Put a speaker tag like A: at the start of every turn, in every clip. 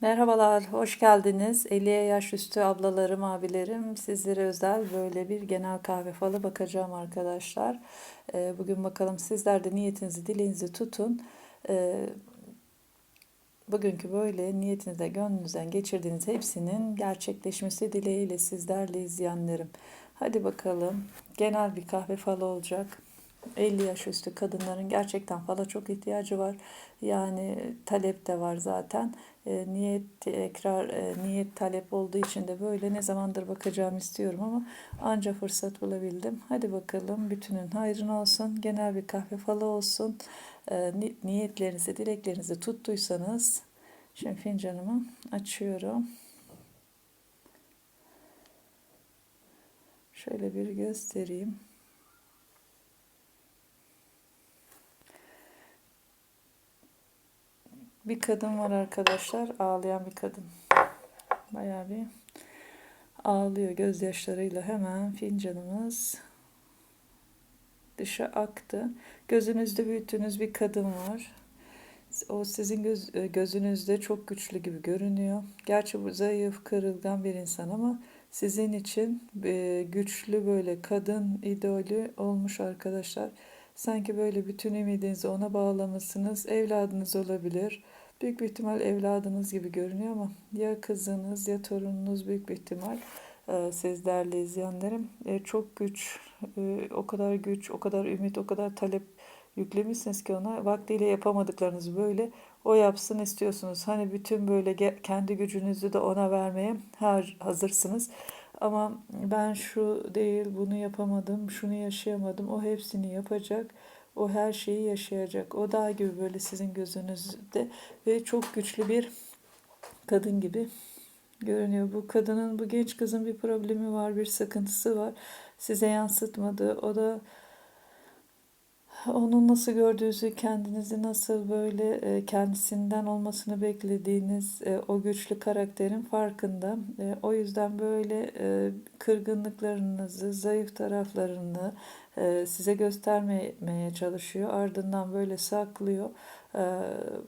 A: Merhabalar, hoş geldiniz. 50'ye yaş üstü ablalarım, abilerim. Sizlere özel böyle bir genel kahve falı bakacağım arkadaşlar. Ee, Bugün bakalım sizler de niyetinizi, dileğinizi tutun. Ee, Bugünkü böyle niyetinize, gönlünüzden geçirdiğiniz hepsinin gerçekleşmesi dileğiyle sizlerle izleyenlerim. Hadi bakalım, genel bir kahve falı olacak. 50 yaş üstü kadınların gerçekten fala çok ihtiyacı var. Yani talep de var zaten. E, niyet ekrar e, niyet talep olduğu için de böyle ne zamandır bakacağım istiyorum ama anca fırsat bulabildim. Hadi bakalım bütünün hayrına olsun. Genel bir kahve falı olsun. E, niyetlerinizi, dileklerinizi tuttuysanız şimdi fincanımı açıyorum. Şöyle bir göstereyim. Bir kadın var arkadaşlar. Ağlayan bir kadın. Bayağı bir ağlıyor gözyaşlarıyla hemen fincanımız dışa aktı. Gözünüzde büyüttüğünüz bir kadın var. O sizin göz, e, gözünüzde çok güçlü gibi görünüyor. Gerçi bu zayıf, kırılgan bir insan ama sizin için e, güçlü böyle kadın idolü olmuş arkadaşlar. Sanki böyle bütün ümidinizi ona bağlamışsınız. Evladınız olabilir. Büyük bir ihtimal evladınız gibi görünüyor ama ya kızınız ya torununuz büyük bir ihtimal e, siz değerli izleyenlerim. E, çok güç, e, o kadar güç, o kadar ümit, o kadar talep yüklemişsiniz ki ona vaktiyle yapamadıklarınızı böyle o yapsın istiyorsunuz. Hani bütün böyle kendi gücünüzü de ona vermeye hazırsınız. Ama ben şu değil, bunu yapamadım, şunu yaşayamadım. O hepsini yapacak. O her şeyi yaşayacak. O dağ gibi böyle sizin gözünüzde ve çok güçlü bir kadın gibi görünüyor. Bu kadının, bu genç kızın bir problemi var, bir sıkıntısı var. Size yansıtmadı. O da onun nasıl gördüğünüzü, kendinizi nasıl böyle e, kendisinden olmasını beklediğiniz e, o güçlü karakterin farkında. E, o yüzden böyle kırgınlıklarınızı, zayıf taraflarını size göstermeye çalışıyor. Ardından böyle saklıyor.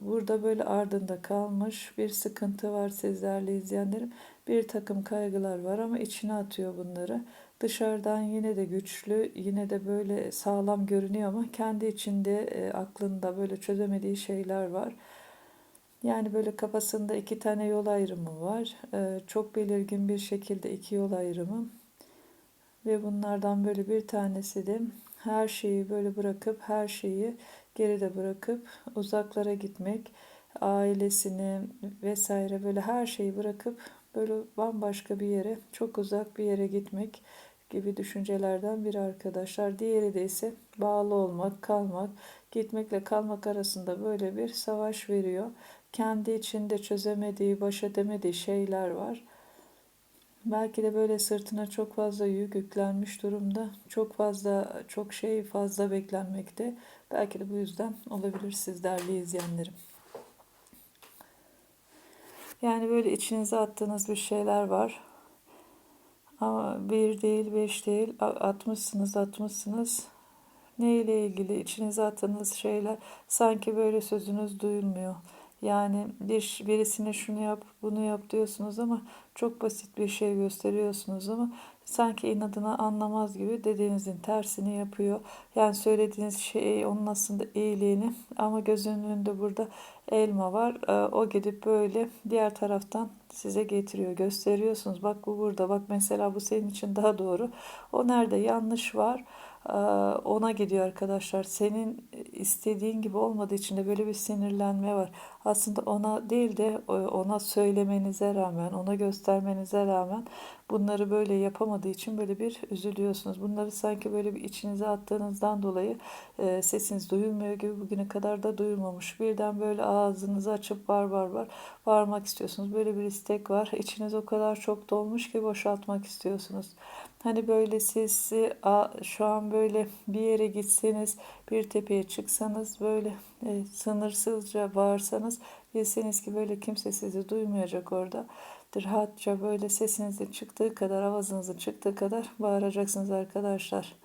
A: Burada böyle ardında kalmış bir sıkıntı var sizlerle izleyenlerim. Bir takım kaygılar var ama içine atıyor bunları. Dışarıdan yine de güçlü, yine de böyle sağlam görünüyor ama kendi içinde e, aklında böyle çözemediği şeyler var. Yani böyle kafasında iki tane yol ayrımı var. E, çok belirgin bir şekilde iki yol ayrımı. Ve bunlardan böyle bir tanesi de her şeyi böyle bırakıp her şeyi geride bırakıp uzaklara gitmek, ailesini vesaire böyle her şeyi bırakıp böyle bambaşka bir yere, çok uzak bir yere gitmek gibi düşüncelerden biri arkadaşlar. Diğeri de ise bağlı olmak, kalmak, gitmekle kalmak arasında böyle bir savaş veriyor. Kendi içinde çözemediği, baş edemediği şeyler var. Belki de böyle sırtına çok fazla yük yüklenmiş durumda. Çok fazla, çok şey fazla beklenmekte. Belki de bu yüzden olabilir siz değerli izleyenlerim. Yani böyle içinize attığınız bir şeyler var. Ama bir değil, beş değil, atmışsınız, atmışsınız. Ne ile ilgili içinize attığınız şeyler sanki böyle sözünüz duyulmuyor. Yani bir birisine şunu yap, bunu yap diyorsunuz ama çok basit bir şey gösteriyorsunuz ama sanki inadına anlamaz gibi dediğinizin tersini yapıyor. Yani söylediğiniz şey onun aslında iyiliğini ama gözünün önünde burada elma var. Ee, o gidip böyle diğer taraftan size getiriyor. Gösteriyorsunuz. Bak bu burada. Bak mesela bu senin için daha doğru. O nerede yanlış var ee, ona gidiyor arkadaşlar. Senin istediğin gibi olmadığı için de böyle bir sinirlenme var. Aslında ona değil de ona söylemenize rağmen, ona göstermenize rağmen bunları böyle yapamadığı için böyle bir üzülüyorsunuz. Bunları sanki böyle bir içinize attığınızdan dolayı e, sesiniz duyulmuyor gibi bugüne kadar da duyulmamış. Birden böyle ağzınızı açıp var var var bağırmak istiyorsunuz. Böyle bir istek var. İçiniz o kadar çok dolmuş ki boşaltmak istiyorsunuz. Hani böyle sesi şu an böyle bir yere gitseniz bir tepeye çıksanız böyle e, sınırsızca bağırsanız bilseniz ki böyle kimse sizi duymayacak orada. Rahatça böyle sesinizin çıktığı kadar avazınızın çıktığı kadar bağıracaksınız arkadaşlar.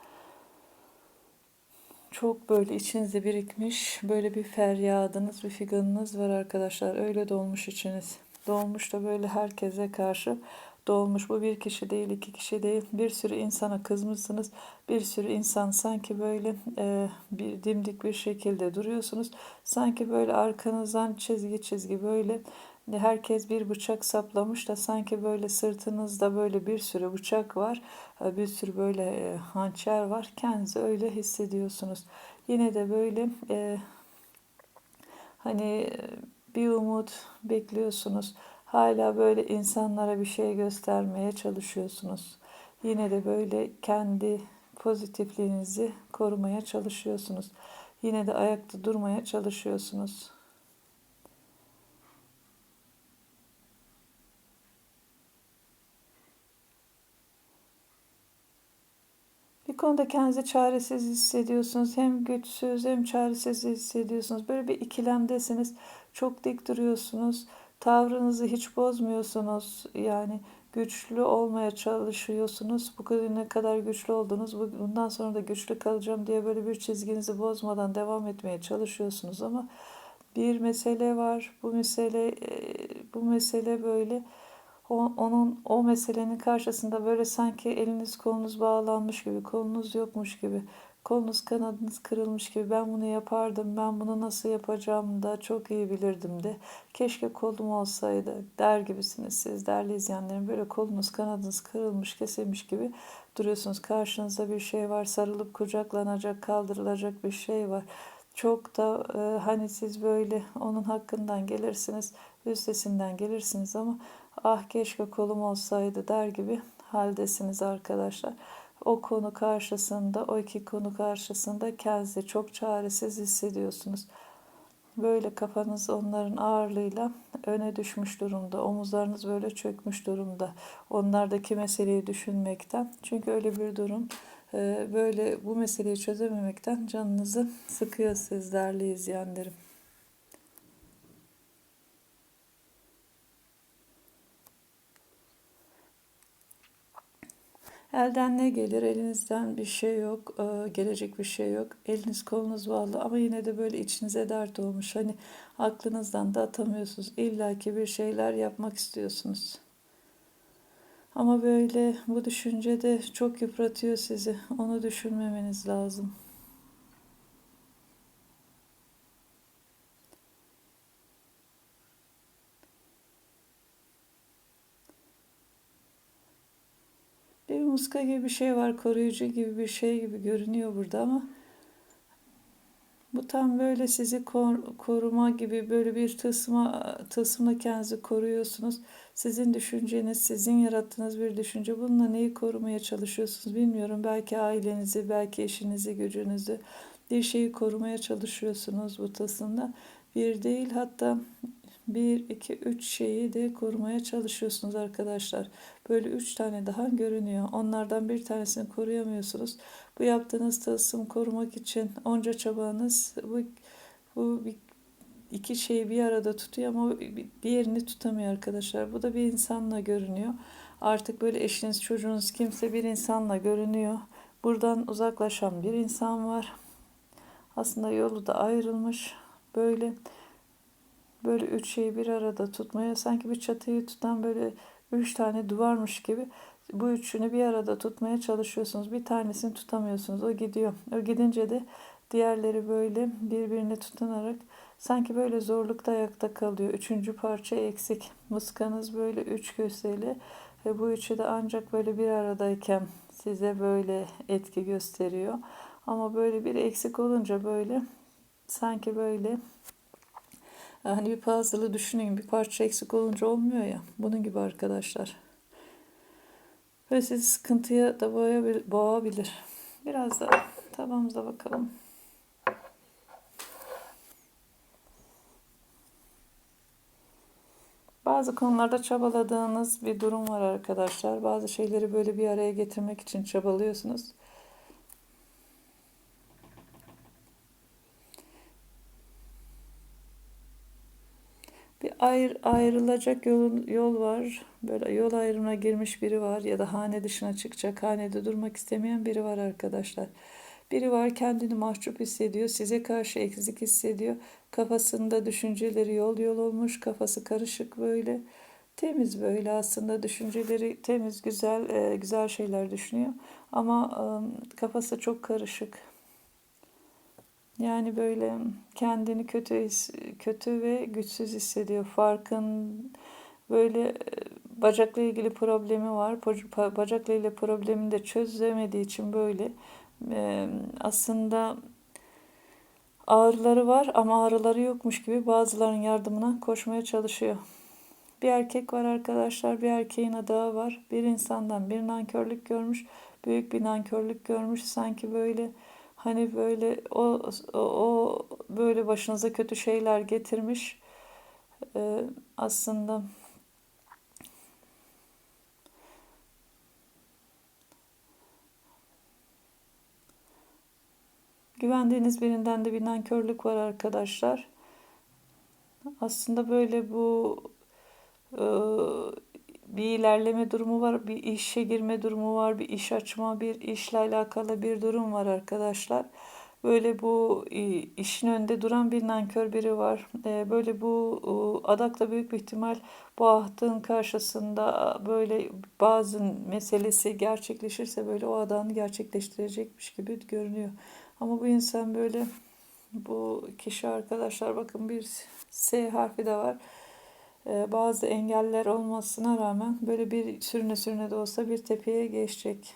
A: Çok böyle içinizde birikmiş böyle bir feryadınız bir figanınız var arkadaşlar. Öyle dolmuş içiniz. Dolmuş da böyle herkese karşı dolmuş. Bu bir kişi değil, iki kişi değil. Bir sürü insana kızmışsınız. Bir sürü insan sanki böyle e, bir dimdik bir şekilde duruyorsunuz. Sanki böyle arkanızdan çizgi çizgi böyle herkes bir bıçak saplamış da sanki böyle sırtınızda böyle bir sürü bıçak var. e, Bir sürü böyle e, hançer var. Kendinizi öyle hissediyorsunuz. Yine de böyle e, hani e, bir umut bekliyorsunuz. Hala böyle insanlara bir şey göstermeye çalışıyorsunuz. Yine de böyle kendi pozitifliğinizi korumaya çalışıyorsunuz. Yine de ayakta durmaya çalışıyorsunuz. Konuda kendinizi çaresiz hissediyorsunuz. Hem güçsüz hem çaresiz hissediyorsunuz. Böyle bir ikilemdesiniz. Çok dik duruyorsunuz. Tavrınızı hiç bozmuyorsunuz. Yani güçlü olmaya çalışıyorsunuz. Bu ne kadar güçlü oldunuz. Bundan sonra da güçlü kalacağım diye böyle bir çizginizi bozmadan devam etmeye çalışıyorsunuz ama bir mesele var. Bu mesele bu mesele böyle o, onun o meselenin karşısında böyle sanki eliniz kolunuz bağlanmış gibi, kolunuz yokmuş gibi, kolunuz kanadınız kırılmış gibi ben bunu yapardım, ben bunu nasıl yapacağımı da çok iyi bilirdim de. Keşke kolum olsaydı der gibisiniz siz değerli izleyenlerim. Böyle kolunuz kanadınız kırılmış kesilmiş gibi duruyorsunuz. Karşınızda bir şey var sarılıp kucaklanacak kaldırılacak bir şey var. Çok da e, hani siz böyle onun hakkından gelirsiniz üstesinden gelirsiniz ama ah keşke kolum olsaydı der gibi haldesiniz arkadaşlar. O konu karşısında, o iki konu karşısında kendinizi çok çaresiz hissediyorsunuz. Böyle kafanız onların ağırlığıyla öne düşmüş durumda. Omuzlarınız böyle çökmüş durumda. Onlardaki meseleyi düşünmekten. Çünkü öyle bir durum e, böyle bu meseleyi çözememekten canınızı sıkıyor siz değerli izleyenlerim. Elden ne gelir? Elinizden bir şey yok, e, gelecek bir şey yok. Eliniz kolunuz bağlı ama yine de böyle içinize dert olmuş. Hani aklınızdan da atamıyorsunuz. İlla ki bir şeyler yapmak istiyorsunuz. Ama böyle bu düşünce de çok yıpratıyor sizi. Onu düşünmemeniz lazım. Bir muska gibi bir şey var, koruyucu gibi bir şey gibi görünüyor burada ama bu tam böyle sizi kor koruma gibi böyle bir tılsıma, tılsımla kendinizi koruyorsunuz. Sizin düşünceniz, sizin yarattığınız bir düşünce. Bununla neyi korumaya çalışıyorsunuz bilmiyorum. Belki ailenizi, belki eşinizi, gücünüzü bir şeyi korumaya çalışıyorsunuz bu tılsımda. Bir değil hatta bir, iki, üç şeyi de korumaya çalışıyorsunuz arkadaşlar. Böyle üç tane daha görünüyor. Onlardan bir tanesini koruyamıyorsunuz. Bu yaptığınız tılsım korumak için onca çabanız bu, bu iki şeyi bir arada tutuyor ama diğerini tutamıyor arkadaşlar. Bu da bir insanla görünüyor. Artık böyle eşiniz, çocuğunuz kimse bir insanla görünüyor. Buradan uzaklaşan bir insan var. Aslında yolu da ayrılmış. Böyle böyle üç şeyi bir arada tutmaya sanki bir çatıyı tutan böyle üç tane duvarmış gibi bu üçünü bir arada tutmaya çalışıyorsunuz. Bir tanesini tutamıyorsunuz. O gidiyor. O gidince de diğerleri böyle birbirine tutunarak sanki böyle zorlukta ayakta kalıyor. Üçüncü parça eksik. Mıskanız böyle üç köseli ve bu üçü de ancak böyle bir aradayken size böyle etki gösteriyor. Ama böyle bir eksik olunca böyle sanki böyle Hani bir puzzle'ı düşünün bir parça eksik olunca olmuyor ya. Bunun gibi arkadaşlar. Ve sizi sıkıntıya da boğabilir. Biraz da tabağımıza bakalım. Bazı konularda çabaladığınız bir durum var arkadaşlar. Bazı şeyleri böyle bir araya getirmek için çabalıyorsunuz. Bir ayrı, ayrılacak yol, yol var. Böyle yol ayrımına girmiş biri var ya da hane dışına çıkacak, hanede durmak istemeyen biri var arkadaşlar. Biri var kendini mahcup hissediyor, size karşı eksik hissediyor. Kafasında düşünceleri yol yol olmuş, kafası karışık böyle. Temiz böyle aslında düşünceleri temiz, güzel, e, güzel şeyler düşünüyor. Ama e, kafası çok karışık. Yani böyle kendini kötü kötü ve güçsüz hissediyor. Farkın böyle e, bacakla ilgili problemi var. Bacakla ilgili problemini de çözemediği için böyle e, aslında ağrıları var ama ağrıları yokmuş gibi bazılarının yardımına koşmaya çalışıyor. Bir erkek var arkadaşlar, bir erkeğin adağı var. Bir insandan bir nankörlük görmüş, büyük bir nankörlük görmüş. Sanki böyle hani böyle o, o, böyle başınıza kötü şeyler getirmiş. Ee, aslında güvendiğiniz birinden de bir nankörlük var arkadaşlar. Aslında böyle bu e, bir ilerleme durumu var, bir işe girme durumu var, bir iş açma, bir işle alakalı bir durum var arkadaşlar. Böyle bu e, işin önünde duran bir nankör biri var. E, Böyle bu adakla büyük bir ihtimal bu ahdın karşısında böyle bazı meselesi gerçekleşirse böyle o adağını gerçekleştirecekmiş gibi görünüyor. Ama bu insan böyle bu kişi arkadaşlar bakın bir S harfi de var. Ee, bazı engeller olmasına rağmen böyle bir sürüne sürüne de olsa bir tepeye geçecek.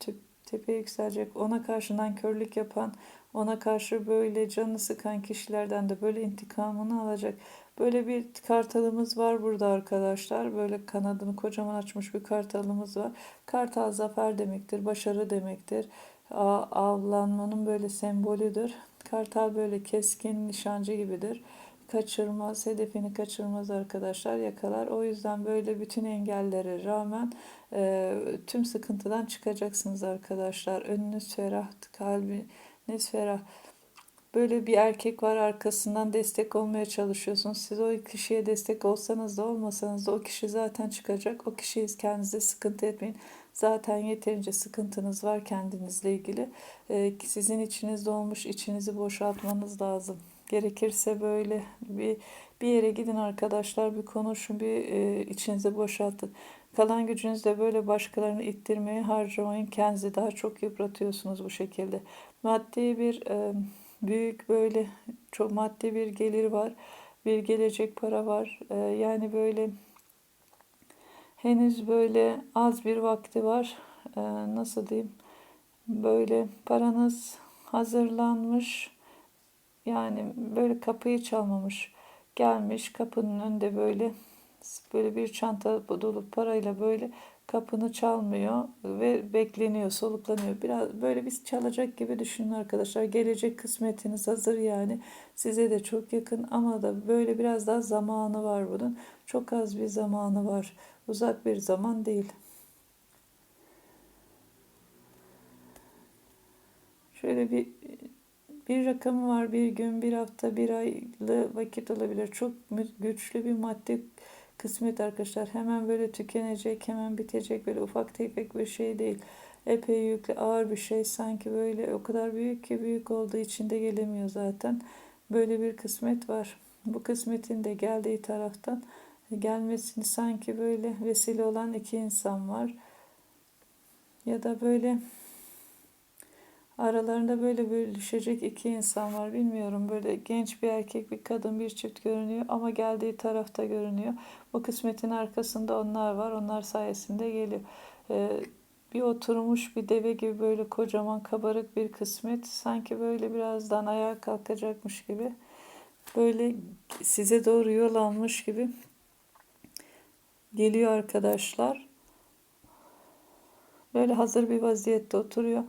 A: Tep- Tepeye yükselecek. Ona karşı nankörlük yapan, ona karşı böyle canı sıkan kişilerden de böyle intikamını alacak. Böyle bir kartalımız var burada arkadaşlar. Böyle kanadını kocaman açmış bir kartalımız var. Kartal zafer demektir, başarı demektir. Avlanmanın böyle sembolüdür. Kartal böyle keskin nişancı gibidir kaçırmaz, hedefini kaçırmaz arkadaşlar, yakalar. O yüzden böyle bütün engellere rağmen e, tüm sıkıntıdan çıkacaksınız arkadaşlar. Önünüz ferah, kalbiniz ferah. Böyle bir erkek var arkasından destek olmaya çalışıyorsunuz. Siz o kişiye destek olsanız da olmasanız da o kişi zaten çıkacak. O kişiyi kendinize sıkıntı etmeyin. Zaten yeterince sıkıntınız var kendinizle ilgili. Ee, sizin içinizde olmuş içinizi boşaltmanız lazım. Gerekirse böyle bir bir yere gidin arkadaşlar bir konuşun bir e, içinizi boşaltın. Kalan gücünüzü de böyle başkalarını ittirmeye harcamayın. Kendinizi daha çok yıpratıyorsunuz bu şekilde. Maddi bir e, büyük böyle çok maddi bir gelir var. Bir gelecek para var. E, yani böyle henüz böyle az bir vakti var. E, nasıl diyeyim? Böyle paranız hazırlanmış. Yani böyle kapıyı çalmamış. Gelmiş kapının önünde böyle böyle bir çanta dolu parayla böyle kapını çalmıyor ve bekleniyor, soluklanıyor. Biraz böyle bir çalacak gibi düşünün arkadaşlar. Gelecek kısmetiniz hazır yani. Size de çok yakın ama da böyle biraz daha zamanı var bunun. Çok az bir zamanı var. Uzak bir zaman değil. Şöyle bir bir rakamı var, bir gün, bir hafta, bir aylı vakit olabilir. Çok güçlü bir maddi kısmet arkadaşlar. Hemen böyle tükenecek, hemen bitecek böyle ufak tefek bir şey değil. Epey yüklü, ağır bir şey. Sanki böyle o kadar büyük ki büyük olduğu için de gelemiyor zaten. Böyle bir kısmet var. Bu kısmetin de geldiği taraftan gelmesini sanki böyle vesile olan iki insan var. Ya da böyle Aralarında böyle bölüşecek iki insan var. Bilmiyorum böyle genç bir erkek bir kadın bir çift görünüyor ama geldiği tarafta görünüyor. Bu kısmetin arkasında onlar var. Onlar sayesinde geliyor. Ee, bir oturmuş bir deve gibi böyle kocaman kabarık bir kısmet. Sanki böyle birazdan ayağa kalkacakmış gibi. Böyle size doğru yol almış gibi geliyor arkadaşlar. Böyle hazır bir vaziyette oturuyor.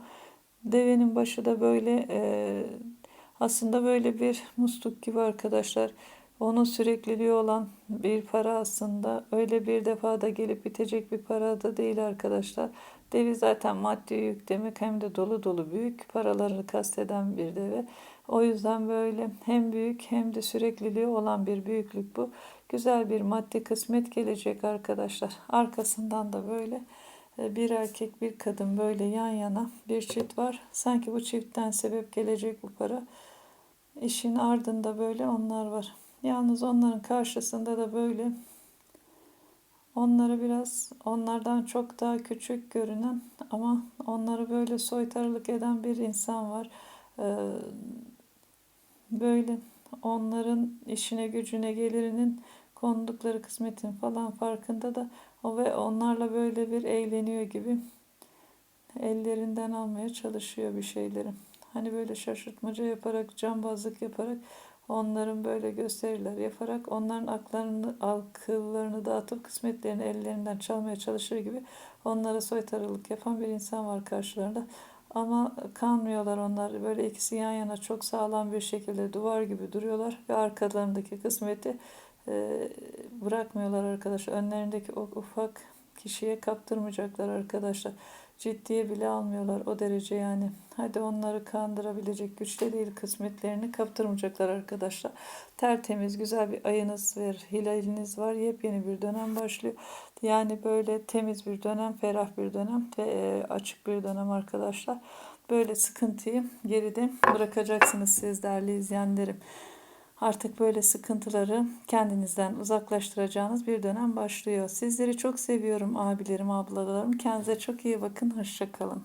A: Devenin başı da böyle e, aslında böyle bir musluk gibi arkadaşlar. Onun sürekliliği olan bir para aslında öyle bir defada gelip bitecek bir para da değil arkadaşlar. Devi zaten maddi yük demek hem de dolu dolu büyük paraları kasteden bir deve. O yüzden böyle hem büyük hem de sürekliliği olan bir büyüklük bu. Güzel bir maddi kısmet gelecek arkadaşlar. Arkasından da böyle Bir erkek bir kadın böyle yan yana bir çift var. Sanki bu çiftten sebep gelecek bu para. İşin ardında böyle onlar var. Yalnız onların karşısında da böyle onları biraz onlardan çok daha küçük görünen ama onları böyle soytarılık eden bir insan var. Ee, böyle onların işine gücüne gelirinin kondukları kısmetin falan farkında da o ve onlarla böyle bir eğleniyor gibi ellerinden almaya çalışıyor bir şeyleri. Hani böyle şaşırtmaca yaparak, cambazlık yaparak onların böyle gösteriler yaparak onların aklarını, akıllarını dağıtıp kısmetlerini ellerinden çalmaya çalışır gibi onlara soytarılık yapan bir insan var karşılarında. Ama kanmıyorlar onlar. Böyle ikisi yan yana çok sağlam bir şekilde duvar gibi duruyorlar ve arkalarındaki kısmeti e, bırakmıyorlar arkadaşlar. Önlerindeki o ufak kişiye kaptırmayacaklar arkadaşlar. Ciddiye bile almıyorlar o derece yani. Hadi onları kandırabilecek güçte değil kısmetlerini kaptırmayacaklar arkadaşlar. Tertemiz güzel bir ayınız var, hilaliniz var. Yepyeni bir dönem başlıyor. Yani böyle temiz bir dönem, ferah bir dönem ve e, açık bir dönem arkadaşlar. Böyle sıkıntıyı geride bırakacaksınız siz değerli izleyenlerim. Artık böyle sıkıntıları kendinizden uzaklaştıracağınız bir dönem başlıyor. Sizleri çok seviyorum abilerim, ablalarım. Kendinize çok iyi bakın. Hoşçakalın.